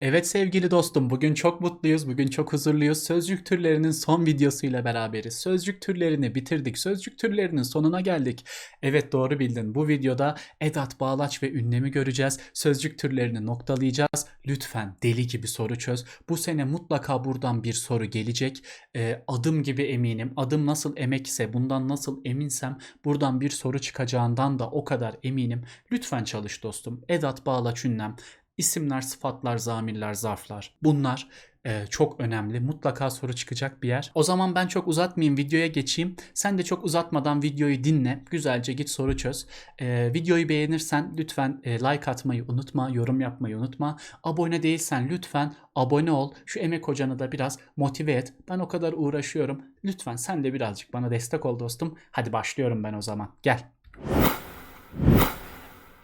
Evet sevgili dostum, bugün çok mutluyuz, bugün çok huzurluyuz. Sözcük türlerinin son videosuyla beraberiz. Sözcük türlerini bitirdik, sözcük türlerinin sonuna geldik. Evet doğru bildin, bu videoda edat, bağlaç ve ünlemi göreceğiz. Sözcük türlerini noktalayacağız. Lütfen deli gibi soru çöz. Bu sene mutlaka buradan bir soru gelecek. Ee, adım gibi eminim, adım nasıl emek ise bundan nasıl eminsem buradan bir soru çıkacağından da o kadar eminim. Lütfen çalış dostum. Edat, bağlaç, ünlem. İsimler, sıfatlar, zamirler, zarflar. Bunlar e, çok önemli. Mutlaka soru çıkacak bir yer. O zaman ben çok uzatmayayım videoya geçeyim. Sen de çok uzatmadan videoyu dinle. Güzelce git soru çöz. E, videoyu beğenirsen lütfen e, like atmayı unutma. Yorum yapmayı unutma. Abone değilsen lütfen abone ol. Şu emek hocanı da biraz motive et. Ben o kadar uğraşıyorum. Lütfen sen de birazcık bana destek ol dostum. Hadi başlıyorum ben o zaman. Gel.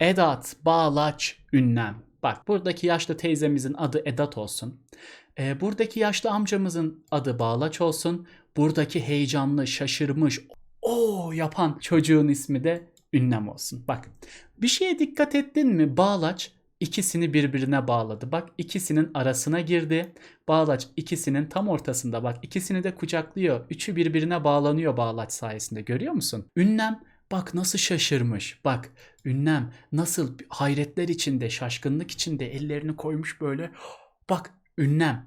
Edat, bağlaç, ünlem. Bak buradaki yaşlı teyzemizin adı Edat olsun. Ee, buradaki yaşlı amcamızın adı Bağlaç olsun. Buradaki heyecanlı, şaşırmış, o yapan çocuğun ismi de Ünlem olsun. Bak bir şeye dikkat ettin mi? Bağlaç ikisini birbirine bağladı. Bak ikisinin arasına girdi. Bağlaç ikisinin tam ortasında. Bak ikisini de kucaklıyor. Üçü birbirine bağlanıyor bağlaç sayesinde. Görüyor musun? Ünlem Bak nasıl şaşırmış. Bak ünlem nasıl hayretler içinde, şaşkınlık içinde ellerini koymuş böyle. Bak ünlem.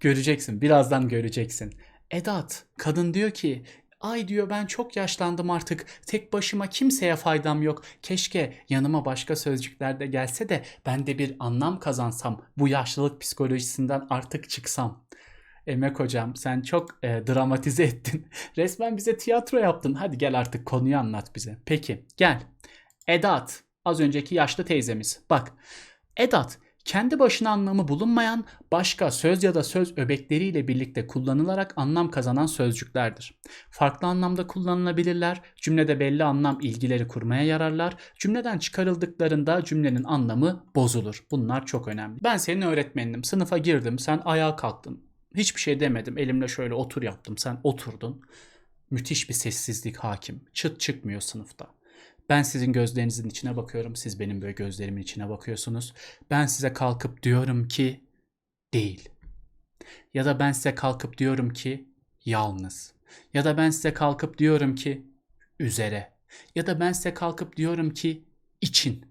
Göreceksin. Birazdan göreceksin. Edat. Kadın diyor ki Ay diyor ben çok yaşlandım artık. Tek başıma kimseye faydam yok. Keşke yanıma başka sözcükler de gelse de ben de bir anlam kazansam. Bu yaşlılık psikolojisinden artık çıksam. Emek hocam sen çok e, dramatize ettin. Resmen bize tiyatro yaptın. Hadi gel artık konuyu anlat bize. Peki gel. Edat. Az önceki yaşlı teyzemiz. Bak. Edat kendi başına anlamı bulunmayan başka söz ya da söz öbekleriyle birlikte kullanılarak anlam kazanan sözcüklerdir. Farklı anlamda kullanılabilirler, cümlede belli anlam ilgileri kurmaya yararlar, cümleden çıkarıldıklarında cümlenin anlamı bozulur. Bunlar çok önemli. Ben senin öğretmeninim, sınıfa girdim, sen ayağa kalktın. Hiçbir şey demedim, elimle şöyle otur yaptım, sen oturdun. Müthiş bir sessizlik hakim, çıt çıkmıyor sınıfta. Ben sizin gözlerinizin içine bakıyorum. Siz benim böyle gözlerimin içine bakıyorsunuz. Ben size kalkıp diyorum ki değil. Ya da ben size kalkıp diyorum ki yalnız. Ya da ben size kalkıp diyorum ki üzere. Ya da ben size kalkıp diyorum ki için.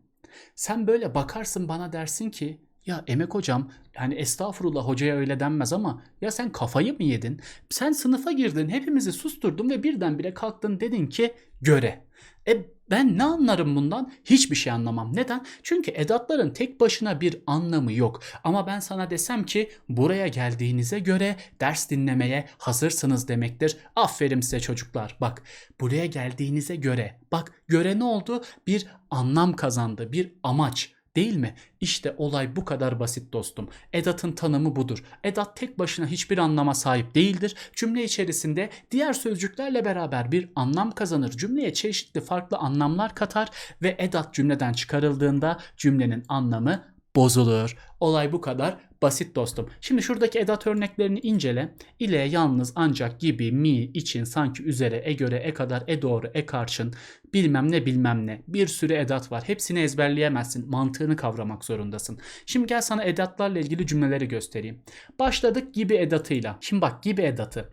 Sen böyle bakarsın bana dersin ki ya Emek hocam yani estağfurullah hocaya öyle denmez ama ya sen kafayı mı yedin? Sen sınıfa girdin hepimizi susturdun ve birdenbire kalktın dedin ki göre. E ben ne anlarım bundan? Hiçbir şey anlamam. Neden? Çünkü edatların tek başına bir anlamı yok. Ama ben sana desem ki buraya geldiğinize göre ders dinlemeye hazırsınız demektir. Aferin size çocuklar. Bak buraya geldiğinize göre. Bak göre ne oldu? Bir anlam kazandı. Bir amaç. Değil mi? İşte olay bu kadar basit dostum. Edatın tanımı budur. Edat tek başına hiçbir anlama sahip değildir. Cümle içerisinde diğer sözcüklerle beraber bir anlam kazanır. Cümleye çeşitli farklı anlamlar katar ve edat cümleden çıkarıldığında cümlenin anlamı bozulur. Olay bu kadar basit dostum. Şimdi şuradaki edat örneklerini incele. İle, yalnız, ancak, gibi, mi, için, sanki, üzere, e göre, e kadar, e doğru, e karşın, bilmem ne bilmem ne. Bir sürü edat var. Hepsini ezberleyemezsin. Mantığını kavramak zorundasın. Şimdi gel sana edatlarla ilgili cümleleri göstereyim. Başladık gibi edatıyla. Şimdi bak gibi edatı.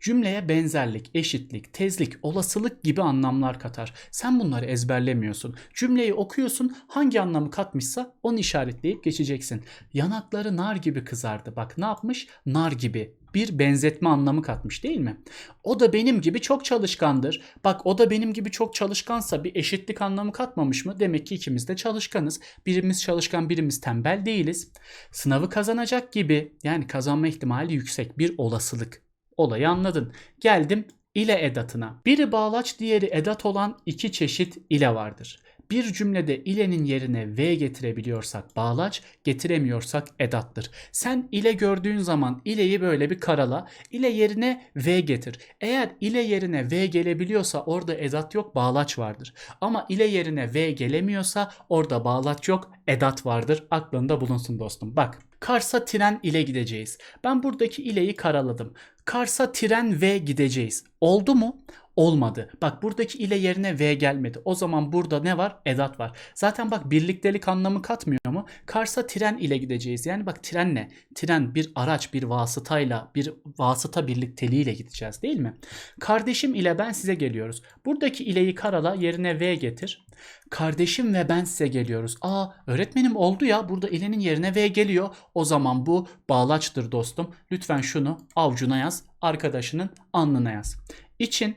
Cümleye benzerlik, eşitlik, tezlik, olasılık gibi anlamlar katar. Sen bunları ezberlemiyorsun. Cümleyi okuyorsun, hangi anlamı katmışsa onu işaretleyip geçeceksin. Yanakları nar gibi kızardı. Bak ne yapmış? Nar gibi bir benzetme anlamı katmış değil mi? O da benim gibi çok çalışkandır. Bak o da benim gibi çok çalışkansa bir eşitlik anlamı katmamış mı? Demek ki ikimiz de çalışkanız. Birimiz çalışkan birimiz tembel değiliz. Sınavı kazanacak gibi yani kazanma ihtimali yüksek bir olasılık. Olayı anladın. Geldim ile edatına. Biri bağlaç diğeri edat olan iki çeşit ile vardır. Bir cümlede ilenin yerine v getirebiliyorsak bağlaç, getiremiyorsak edattır. Sen ile gördüğün zaman ileyi böyle bir karala, ile yerine v getir. Eğer ile yerine v gelebiliyorsa orada edat yok, bağlaç vardır. Ama ile yerine v gelemiyorsa orada bağlaç yok, edat vardır. Aklında bulunsun dostum. Bak Kars'a tren ile gideceğiz. Ben buradaki ileyi karaladım. Kars'a tren ve gideceğiz. Oldu mu? Olmadı. Bak buradaki ile yerine V gelmedi. O zaman burada ne var? Edat var. Zaten bak birliktelik anlamı katmıyor mu? Kars'a tren ile gideceğiz. Yani bak tren ne? Tren bir araç, bir vasıtayla, bir vasıta birlikteliğiyle gideceğiz değil mi? Kardeşim ile ben size geliyoruz. Buradaki ileyi karala yerine V getir. Kardeşim ve ben size geliyoruz. Aa öğretmenim oldu ya burada ilenin yerine V geliyor. O zaman bu bağlaçtır dostum. Lütfen şunu avucuna yaz. Arkadaşının alnına yaz. İçin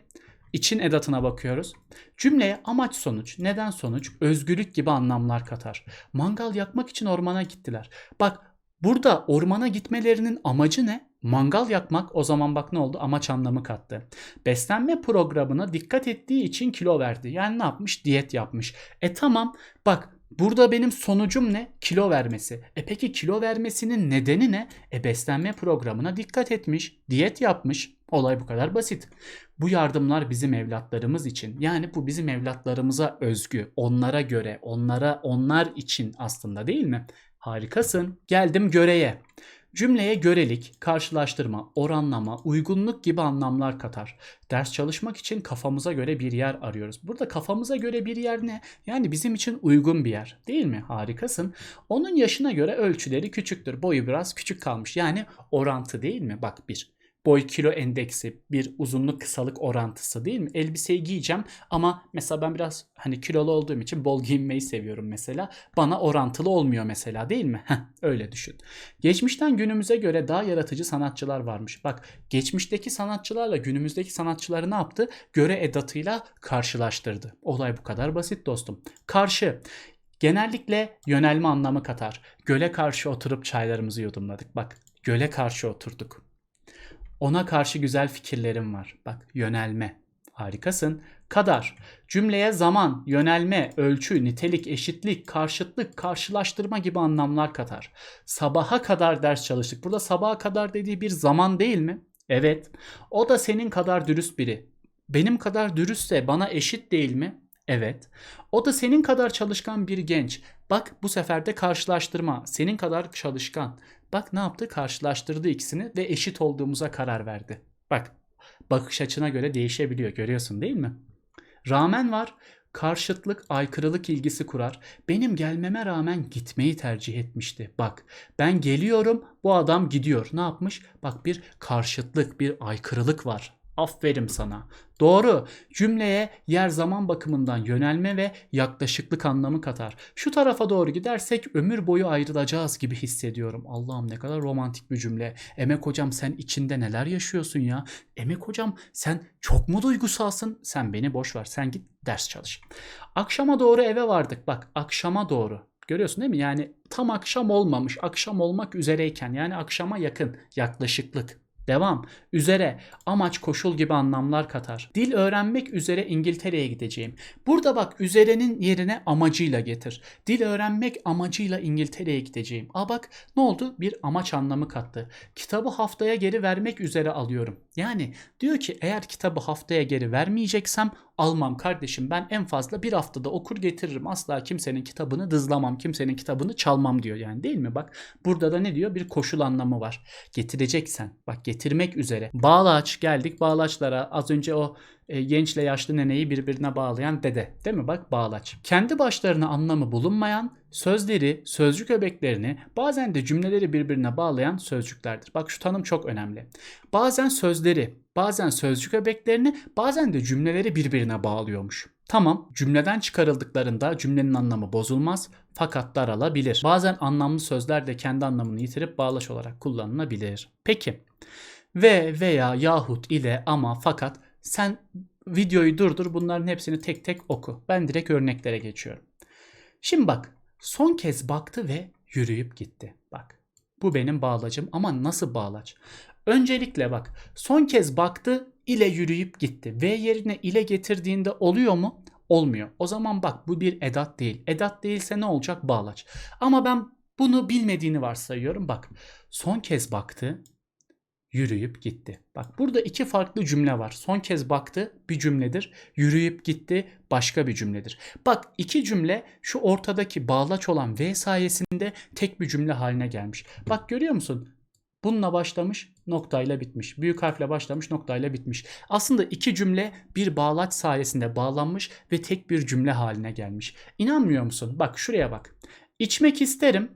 için edatına bakıyoruz. Cümleye amaç sonuç, neden sonuç, özgürlük gibi anlamlar katar. Mangal yakmak için ormana gittiler. Bak burada ormana gitmelerinin amacı ne? Mangal yakmak o zaman bak ne oldu? Amaç anlamı kattı. Beslenme programına dikkat ettiği için kilo verdi. Yani ne yapmış? Diyet yapmış. E tamam bak burada benim sonucum ne? Kilo vermesi. E peki kilo vermesinin nedeni ne? E beslenme programına dikkat etmiş. Diyet yapmış. Olay bu kadar basit. Bu yardımlar bizim evlatlarımız için. Yani bu bizim evlatlarımıza özgü. Onlara göre, onlara, onlar için aslında değil mi? Harikasın. Geldim göreye. Cümleye görelik, karşılaştırma, oranlama, uygunluk gibi anlamlar katar. Ders çalışmak için kafamıza göre bir yer arıyoruz. Burada kafamıza göre bir yer ne? Yani bizim için uygun bir yer. Değil mi? Harikasın. Onun yaşına göre ölçüleri küçüktür. Boyu biraz küçük kalmış. Yani orantı değil mi? Bak bir boy kilo endeksi bir uzunluk kısalık orantısı değil mi? Elbiseyi giyeceğim ama mesela ben biraz hani kilolu olduğum için bol giyinmeyi seviyorum mesela. Bana orantılı olmuyor mesela değil mi? Öyle düşün. Geçmişten günümüze göre daha yaratıcı sanatçılar varmış. Bak geçmişteki sanatçılarla günümüzdeki sanatçıları ne yaptı? Göre edatıyla karşılaştırdı. Olay bu kadar basit dostum. Karşı genellikle yönelme anlamı katar. Göle karşı oturup çaylarımızı yudumladık. Bak göle karşı oturduk. Ona karşı güzel fikirlerim var. Bak yönelme. Harikasın. Kadar. Cümleye zaman, yönelme, ölçü, nitelik, eşitlik, karşıtlık, karşılaştırma gibi anlamlar katar. Sabaha kadar ders çalıştık. Burada sabaha kadar dediği bir zaman değil mi? Evet. O da senin kadar dürüst biri. Benim kadar dürüstse bana eşit değil mi? Evet. O da senin kadar çalışkan bir genç. Bak bu sefer de karşılaştırma. Senin kadar çalışkan. Bak ne yaptı? Karşılaştırdı ikisini ve eşit olduğumuza karar verdi. Bak bakış açına göre değişebiliyor. Görüyorsun değil mi? Rağmen var. Karşıtlık, aykırılık ilgisi kurar. Benim gelmeme rağmen gitmeyi tercih etmişti. Bak ben geliyorum bu adam gidiyor. Ne yapmış? Bak bir karşıtlık, bir aykırılık var. Aferin sana. Doğru. Cümleye yer zaman bakımından yönelme ve yaklaşıklık anlamı katar. Şu tarafa doğru gidersek ömür boyu ayrılacağız gibi hissediyorum. Allah'ım ne kadar romantik bir cümle. Emek hocam sen içinde neler yaşıyorsun ya? Emek hocam sen çok mu duygusalsın? Sen beni boş ver. Sen git ders çalış. Akşama doğru eve vardık. Bak akşama doğru. Görüyorsun değil mi? Yani tam akşam olmamış. Akşam olmak üzereyken yani akşama yakın yaklaşıklık. Devam. Üzere, amaç, koşul gibi anlamlar katar. Dil öğrenmek üzere İngiltere'ye gideceğim. Burada bak üzerenin yerine amacıyla getir. Dil öğrenmek amacıyla İngiltere'ye gideceğim. Aa bak ne oldu? Bir amaç anlamı kattı. Kitabı haftaya geri vermek üzere alıyorum. Yani diyor ki eğer kitabı haftaya geri vermeyeceksem almam kardeşim. Ben en fazla bir haftada okur getiririm. Asla kimsenin kitabını dızlamam. Kimsenin kitabını çalmam diyor yani değil mi? Bak burada da ne diyor? Bir koşul anlamı var. Getireceksen. Bak getirmek üzere. Bağlaç geldik bağlaçlara. Az önce o e, gençle yaşlı neneyi birbirine bağlayan dede. Değil mi? Bak bağlaç. Kendi başlarına anlamı bulunmayan sözleri, sözcük öbeklerini bazen de cümleleri birbirine bağlayan sözcüklerdir. Bak şu tanım çok önemli. Bazen sözleri, bazen sözcük öbeklerini, bazen de cümleleri birbirine bağlıyormuş. Tamam, cümleden çıkarıldıklarında cümlenin anlamı bozulmaz fakat daralabilir. Bazen anlamlı sözler de kendi anlamını yitirip bağlaç olarak kullanılabilir. Peki, ve veya yahut ile ama fakat sen videoyu durdur bunların hepsini tek tek oku. Ben direkt örneklere geçiyorum. Şimdi bak son kez baktı ve yürüyüp gitti. Bak bu benim bağlacım ama nasıl bağlaç? Öncelikle bak son kez baktı ile yürüyüp gitti. V yerine ile getirdiğinde oluyor mu? Olmuyor. O zaman bak bu bir edat değil. Edat değilse ne olacak? Bağlaç. Ama ben bunu bilmediğini varsayıyorum. Bak son kez baktı yürüyüp gitti. Bak burada iki farklı cümle var. Son kez baktı bir cümledir. Yürüyüp gitti başka bir cümledir. Bak iki cümle şu ortadaki bağlaç olan V sayesinde tek bir cümle haline gelmiş. Bak görüyor musun? Bununla başlamış, noktayla bitmiş. Büyük harfle başlamış, noktayla bitmiş. Aslında iki cümle bir bağlaç sayesinde bağlanmış ve tek bir cümle haline gelmiş. İnanmıyor musun? Bak şuraya bak. İçmek isterim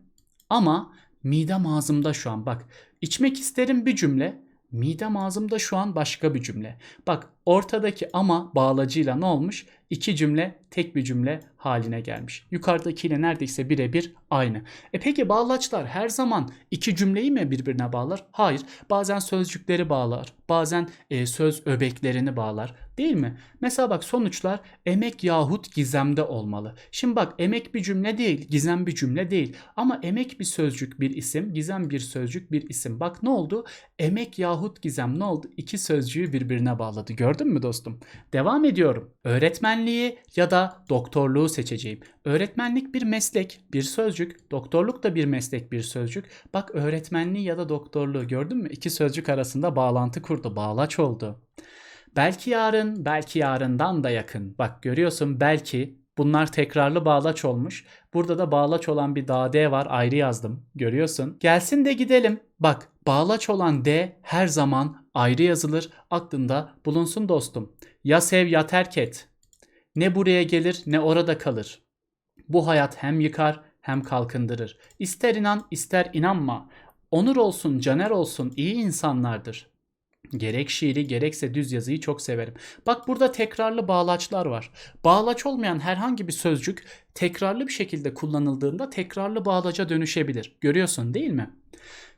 ama midem ağzımda şu an. Bak içmek isterim bir cümle, midem ağzımda şu an başka bir cümle. Bak ortadaki ama bağlacıyla ne olmuş? İki cümle tek bir cümle haline gelmiş. Yukarıdakiyle neredeyse birebir aynı. E peki bağlaçlar her zaman iki cümleyi mi birbirine bağlar? Hayır. Bazen sözcükleri bağlar. Bazen e, söz öbeklerini bağlar. Değil mi? Mesela bak sonuçlar emek yahut gizemde olmalı. Şimdi bak emek bir cümle değil, gizem bir cümle değil. Ama emek bir sözcük bir isim, gizem bir sözcük bir isim. Bak ne oldu? Emek yahut gizem ne oldu? İki sözcüğü birbirine bağladı. Gördün mü dostum? Devam ediyorum. Öğretmenliği ya da doktorluğu seçeceğim. Öğretmenlik bir meslek, bir sözcük. Doktorluk da bir meslek, bir sözcük. Bak öğretmenliği ya da doktorluğu gördün mü? İki sözcük arasında bağlantı kurdu, bağlaç oldu. Belki yarın, belki yarından da yakın. Bak görüyorsun belki bunlar tekrarlı bağlaç olmuş. Burada da bağlaç olan bir daha D var ayrı yazdım. Görüyorsun. Gelsin de gidelim. Bak bağlaç olan D her zaman ayrı yazılır. Aklında bulunsun dostum. Ya sev ya terk et. Ne buraya gelir ne orada kalır. Bu hayat hem yıkar hem kalkındırır. İster inan ister inanma. Onur olsun, caner olsun iyi insanlardır. Gerek şiiri gerekse düz yazıyı çok severim. Bak burada tekrarlı bağlaçlar var. Bağlaç olmayan herhangi bir sözcük tekrarlı bir şekilde kullanıldığında tekrarlı bağlaca dönüşebilir. Görüyorsun değil mi?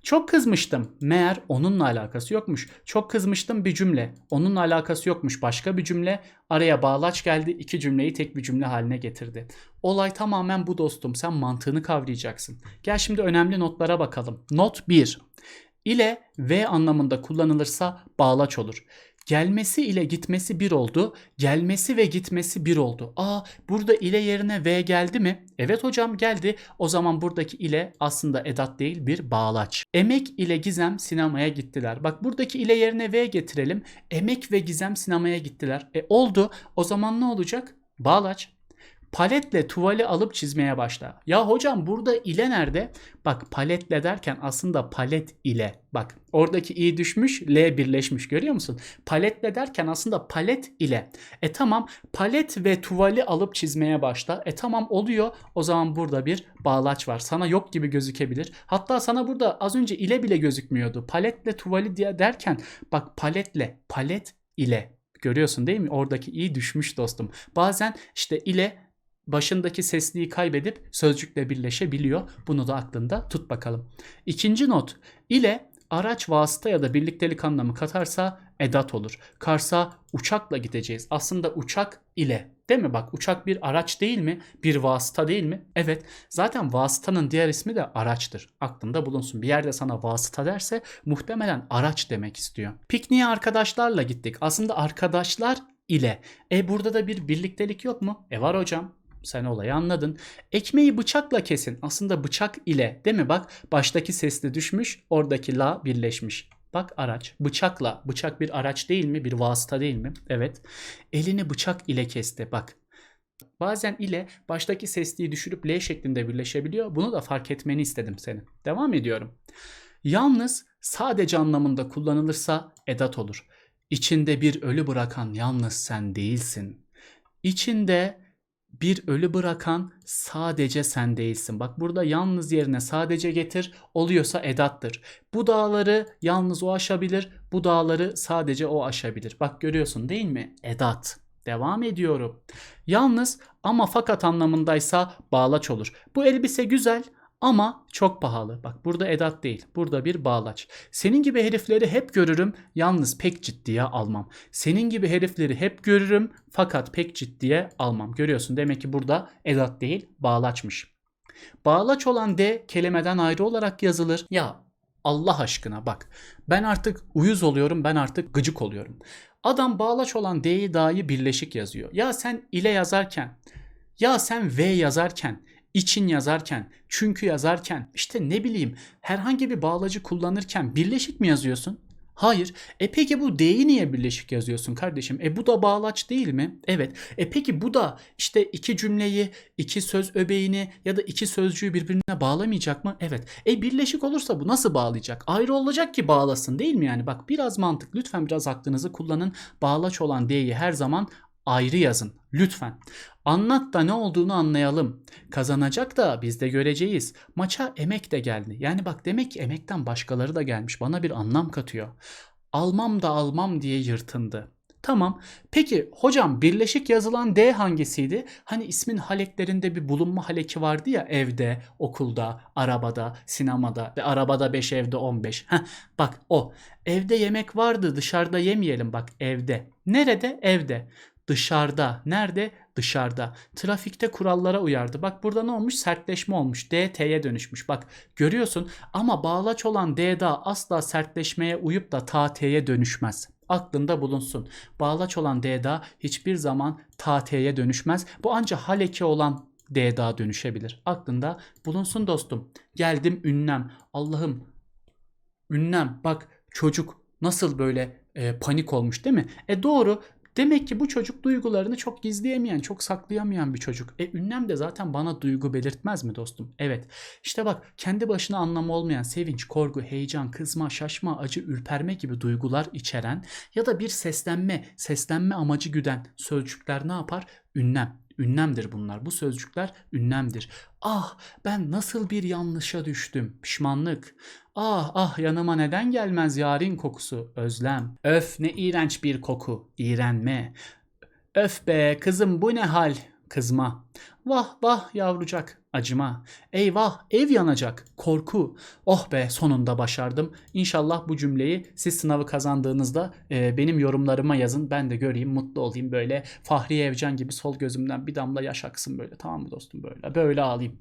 Çok kızmıştım. Meğer onunla alakası yokmuş. Çok kızmıştım bir cümle. Onunla alakası yokmuş. Başka bir cümle. Araya bağlaç geldi. iki cümleyi tek bir cümle haline getirdi. Olay tamamen bu dostum. Sen mantığını kavrayacaksın. Gel şimdi önemli notlara bakalım. Not 1 ile ve anlamında kullanılırsa bağlaç olur. Gelmesi ile gitmesi bir oldu. Gelmesi ve gitmesi bir oldu. Aa burada ile yerine v geldi mi? Evet hocam geldi. O zaman buradaki ile aslında edat değil bir bağlaç. Emek ile Gizem sinemaya gittiler. Bak buradaki ile yerine v getirelim. Emek ve Gizem sinemaya gittiler. E oldu. O zaman ne olacak? Bağlaç. Paletle tuvali alıp çizmeye başla. Ya hocam burada ile nerede? Bak paletle derken aslında palet ile. Bak oradaki i düşmüş, l birleşmiş görüyor musun? Paletle derken aslında palet ile. E tamam palet ve tuvali alıp çizmeye başla. E tamam oluyor. O zaman burada bir bağlaç var. Sana yok gibi gözükebilir. Hatta sana burada az önce ile bile gözükmüyordu. Paletle tuvali diye derken bak paletle, palet ile. Görüyorsun değil mi? Oradaki i düşmüş dostum. Bazen işte ile başındaki sesliği kaybedip sözcükle birleşebiliyor. Bunu da aklında tut bakalım. İkinci not ile araç vasıta ya da birliktelik anlamı katarsa edat olur. Kars'a uçakla gideceğiz. Aslında uçak ile değil mi? Bak uçak bir araç değil mi? Bir vasıta değil mi? Evet. Zaten vasıtanın diğer ismi de araçtır. Aklında bulunsun. Bir yerde sana vasıta derse muhtemelen araç demek istiyor. Pikniğe arkadaşlarla gittik. Aslında arkadaşlar ile. E burada da bir birliktelik yok mu? E var hocam. Sen olayı anladın. Ekmeği bıçakla kesin. Aslında bıçak ile değil mi? Bak baştaki sesli düşmüş. Oradaki la birleşmiş. Bak araç. Bıçakla. Bıçak bir araç değil mi? Bir vasıta değil mi? Evet. Elini bıçak ile kesti. Bak. Bazen ile baştaki sesliği düşürüp L şeklinde birleşebiliyor. Bunu da fark etmeni istedim senin. Devam ediyorum. Yalnız sadece anlamında kullanılırsa edat olur. İçinde bir ölü bırakan yalnız sen değilsin. İçinde bir ölü bırakan sadece sen değilsin. Bak burada yalnız yerine sadece getir oluyorsa edattır. Bu dağları yalnız o aşabilir. Bu dağları sadece o aşabilir. Bak görüyorsun değil mi? Edat. Devam ediyorum. Yalnız ama fakat anlamındaysa bağlaç olur. Bu elbise güzel ama çok pahalı. Bak burada edat değil. Burada bir bağlaç. Senin gibi herifleri hep görürüm. Yalnız pek ciddiye almam. Senin gibi herifleri hep görürüm. Fakat pek ciddiye almam. Görüyorsun demek ki burada edat değil bağlaçmış. Bağlaç olan D kelimeden ayrı olarak yazılır. Ya Allah aşkına bak. Ben artık uyuz oluyorum. Ben artık gıcık oluyorum. Adam bağlaç olan D'yi dahi birleşik yazıyor. Ya sen ile yazarken ya sen V yazarken için yazarken, çünkü yazarken, işte ne bileyim herhangi bir bağlacı kullanırken birleşik mi yazıyorsun? Hayır. E peki bu D'yi niye birleşik yazıyorsun kardeşim? E bu da bağlaç değil mi? Evet. E peki bu da işte iki cümleyi, iki söz öbeğini ya da iki sözcüğü birbirine bağlamayacak mı? Evet. E birleşik olursa bu nasıl bağlayacak? Ayrı olacak ki bağlasın değil mi yani? Bak biraz mantık. Lütfen biraz aklınızı kullanın. Bağlaç olan D'yi her zaman ayrı yazın. Lütfen. Anlat da ne olduğunu anlayalım. Kazanacak da biz de göreceğiz. Maça emek de geldi. Yani bak demek ki emekten başkaları da gelmiş. Bana bir anlam katıyor. Almam da almam diye yırtındı. Tamam. Peki hocam birleşik yazılan D hangisiydi? Hani ismin haleklerinde bir bulunma haleki vardı ya evde, okulda, arabada, sinemada ve arabada 5 evde 15. Heh, bak o. Evde yemek vardı dışarıda yemeyelim bak evde. Nerede? Evde. Dışarıda. Nerede? Dışarıda. Trafikte kurallara uyardı. Bak burada ne olmuş? Sertleşme olmuş. D dönüşmüş. Bak görüyorsun ama bağlaç olan D da asla sertleşmeye uyup da ta dönüşmez. Aklında bulunsun. Bağlaç olan D da hiçbir zaman ta T'ye dönüşmez. Bu ancak haleki olan D da dönüşebilir. Aklında bulunsun dostum. Geldim ünlem. Allah'ım ünlem bak çocuk nasıl böyle e, panik olmuş değil mi? E doğru Demek ki bu çocuk duygularını çok gizleyemeyen, çok saklayamayan bir çocuk. E ünlem de zaten bana duygu belirtmez mi dostum? Evet. İşte bak kendi başına anlamı olmayan sevinç, korku, heyecan, kızma, şaşma, acı, ürperme gibi duygular içeren ya da bir seslenme, seslenme amacı güden sözcükler ne yapar? Ünlem. Ünlemdir bunlar. Bu sözcükler ünlemdir. Ah ben nasıl bir yanlışa düştüm. Pişmanlık. Ah ah yanıma neden gelmez yarın kokusu. Özlem. Öf ne iğrenç bir koku. İğrenme. Öf be kızım bu ne hal. Kızma. Vah vah yavrucak. Acıma. Eyvah ev yanacak. Korku. Oh be sonunda başardım. İnşallah bu cümleyi siz sınavı kazandığınızda e, benim yorumlarıma yazın. Ben de göreyim mutlu olayım böyle. Fahri Evcan gibi sol gözümden bir damla yaş aksın böyle. Tamam mı dostum böyle. Böyle ağlayayım.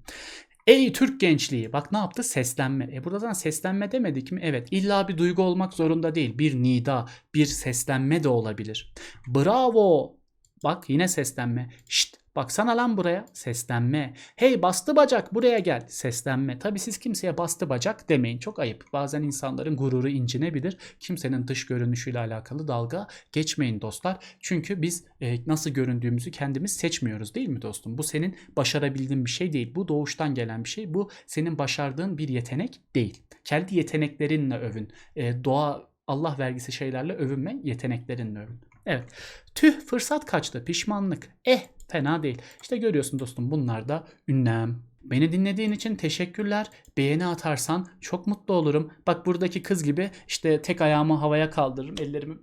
Ey Türk gençliği bak ne yaptı seslenme. E buradan seslenme demedik mi? Evet illa bir duygu olmak zorunda değil. Bir nida, bir seslenme de olabilir. Bravo. Bak yine seslenme. Şşt Baksana lan buraya seslenme. Hey bastı bacak buraya gel seslenme. Tabi siz kimseye bastı bacak demeyin çok ayıp. Bazen insanların gururu incinebilir. Kimsenin dış görünüşüyle alakalı dalga geçmeyin dostlar. Çünkü biz e, nasıl göründüğümüzü kendimiz seçmiyoruz değil mi dostum? Bu senin başarabildiğin bir şey değil. Bu doğuştan gelen bir şey. Bu senin başardığın bir yetenek değil. Kendi yeteneklerinle övün. E, doğa Allah vergisi şeylerle övünme, yeteneklerinle övün. Evet. Tüh fırsat kaçtı. Pişmanlık. Eh fena değil. İşte görüyorsun dostum bunlar da ünlem. Beni dinlediğin için teşekkürler. Beğeni atarsan çok mutlu olurum. Bak buradaki kız gibi işte tek ayağımı havaya kaldırırım. Ellerimi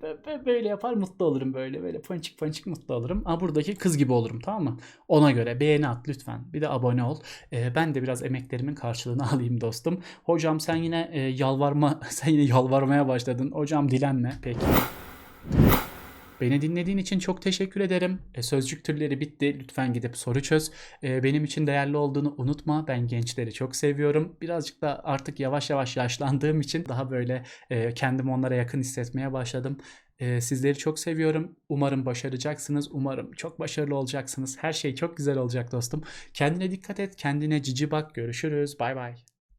böyle yapar mutlu olurum böyle. Böyle ponçik ponçik mutlu olurum. Ama buradaki kız gibi olurum tamam mı? Ona göre beğeni at lütfen. Bir de abone ol. Ee, ben de biraz emeklerimin karşılığını alayım dostum. Hocam sen yine e, yalvarma sen yine yalvarmaya başladın. Hocam dilenme. Peki. Beni dinlediğin için çok teşekkür ederim. E, sözcük türleri bitti. Lütfen gidip soru çöz. E, benim için değerli olduğunu unutma. Ben gençleri çok seviyorum. Birazcık da artık yavaş yavaş yaşlandığım için daha böyle e, kendimi onlara yakın hissetmeye başladım. Sizleri çok seviyorum. Umarım başaracaksınız. Umarım çok başarılı olacaksınız. Her şey çok güzel olacak dostum. Kendine dikkat et. Kendine cici bak. Görüşürüz. Bay bay.